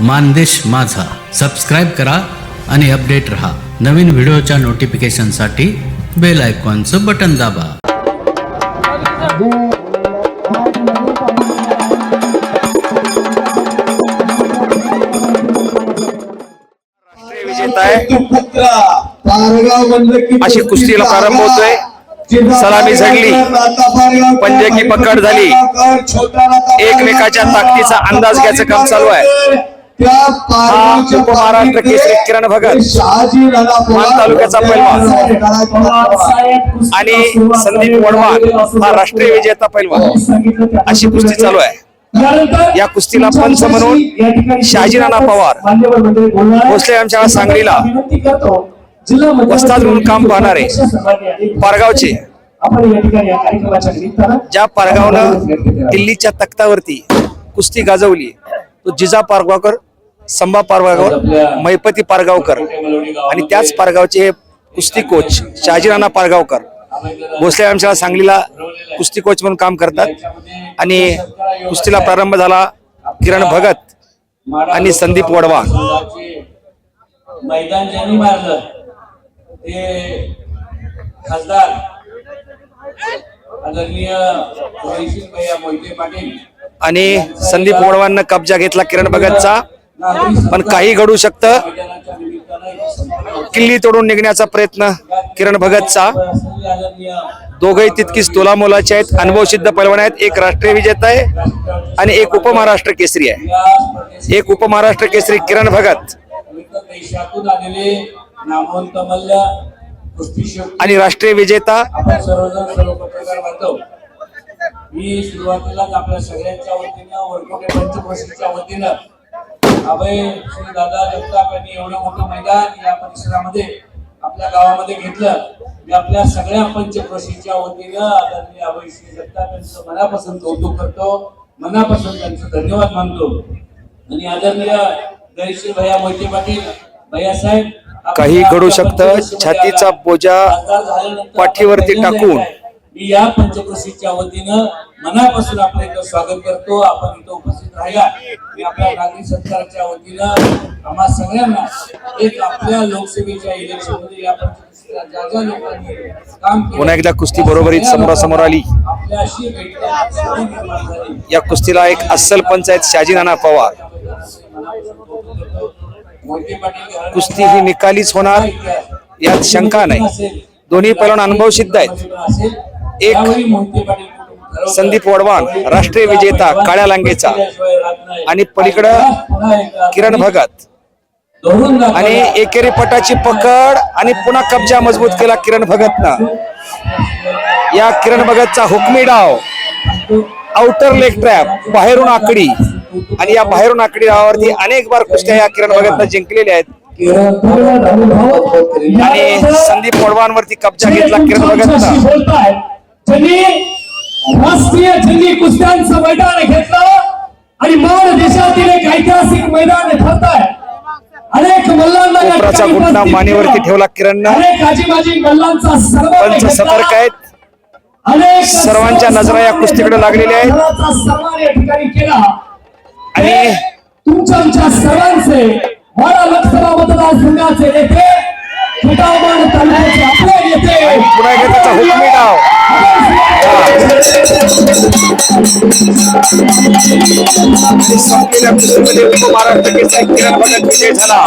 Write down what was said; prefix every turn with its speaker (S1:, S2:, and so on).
S1: मानदेश माझा. सबस्क्राईब करा आणि अपडेट रहा. नवीन व्हिडिओच्या नोटिफिकेशनसाठी बेल आयकॉनचं बटन दाबा.
S2: विजेता आहे.
S3: अशी कुस्तीला प्रारंभ होतोय.
S2: सलामी झडली. पंजे की पकड झाली. एकमेकाच्या ताकदीचा अंदाज घ्यायचं काम चालू आहे. हा उपमहाराष्ट्र केसरी किरण भगत. मान तालुक्याचा पैलवान. आणि संदीप वडवान हा राष्ट्रीय विजेता पैलवान. अशी कुस्ती चालू आहे. या कुस्तीला पंच म्हणून शहाजी राणा पवार भोसले आमच्या सांगलीला वस्ताद म्हणून काम पाहणारे पारगावचे. ज्या पारगावनं दिल्लीच्या तख्तावरती कुस्ती गाजवली तो जिजा पारगावकर संभा पारगावकर मैपती पारगावकर आणि त्याच पारगावचे कुस्ती कोच शहाजीराणा पारगावकर. भोसले आमच्या सांगलीला कुस्ती कोच म्हणून काम करतात. आणि कुस्तीला प्रारंभ झाला किरण भगत आणि संदीप वडवान
S4: मैदान ज्यांनी मारलं ते खासदार आदरणीय जयश्री भैया मोहिते पाटील.
S2: आणि संदीप वडवांना कब्जा घेतला किरण भगतचा. पण काही घडू शकतं. किल्ली तोडून निघण्याचा प्रयत्न किरण भगतचा. दोघही तितकीच तोलामोलाचे आहेत. अनुभव सिद्ध पैलवान आहेत. एक राष्ट्रीय विजेता आहे आणि एक उपमहाराष्ट्र केसरी आहे. एक उपमहाराष्ट्र केसरी किरण भगत. आणि राष्ट्रीय विजेता.
S4: मी सुरुवातीलाच आपल्या सगळ्यांच्या वतीनं वरकोटे पंचक्रोशीच्या वतीनं अभय श्री दादा जगताप यांनी एवढं मोठं मैदान या परिसरामध्ये आपल्या गावामध्ये घेतलं मी आपल्या सगळ्या पंचक्रोशीच्या वतीनं आदरणीय अभय श्री जगताप यांचं मनापासून कौतुक करतो मनापासून त्यांचं धन्यवाद मानतो आणि आदरणीय जयश्री भैया मोहिते पाटील भैया साहेब आपण
S2: काही घडू शकतं. छातीचा. बोजा पाठीवरती
S4: आपण
S2: टाकून.
S4: मी या पंचक्रोशीच्या वतीनं मनापासून आपलं इथं स्वागत करतो आपण इथं उपस्थित राहिला. मी आपल्या नागरिक सरकारच्या वतीनं आम्हा सगळ्यांना एक आपल्या इलेक्शनमध्ये या पंचक्रोशीला ज्या ज्या लोकांनी काम केलं,
S2: पुन्हा एकदा कुस्ती बरोबरीत समोरासमोर आली.
S4: आपल्याशी
S2: या कुस्तीला एक अस्सल पंच आहेत शहाजी नाना पवार. कुस्ती ही निकालीच होणार यात शंका नाही. दोन्ही पैलवान अनुभव सिद्ध आहेत एक संदीप वडवान राष्ट्रीय विजेता काळ्या लांगेचा. आणि पलीकडं किरण भगत. आणि एकेरी पटाची पकड आणि पुन्हा कब्जा मजबूत केला किरण भगतनं. या किरण भगतचा हुकमी डाव. आउटर लेग ट्रॅप बाहेरून आकडी. आणि या बाहेरून आकडी डावावरती अनेक बार कुस्त्या या किरण भगतनं जिंकलेल्या आहेत. आणि संदीप वडवांवरती कब्जा घेतला किरण भगतनं.
S5: राष्ट्रीय जंगी कुस्त्यांचं मैदान घेतलं आणि मान देशातील एक ऐतिहासिक मैदान ठरत आहे अनेक मल्लांना
S2: कोपराचा घुटणा
S5: उपस्थित
S2: मानेवरती. ठेवला किरणनं
S5: अनेक आजीबाजी मल्लांचा
S2: पंच
S5: घेतला.
S2: सतर्क आहेत
S5: अनेक
S2: सर्वांच्या नजरा या कुस्तीकडे लागलेल्या आहेत.
S5: सन्मान या ठिकाणी केला
S2: आणि
S5: तुमच्या आमच्या सर्वांचे वाडा लोकसभा मतदारसंघाचे नेते खुटावमान तालुक्याचे
S2: সুন্দর লাগছে সুন্দর মারার থেকে সাইকেল খেলা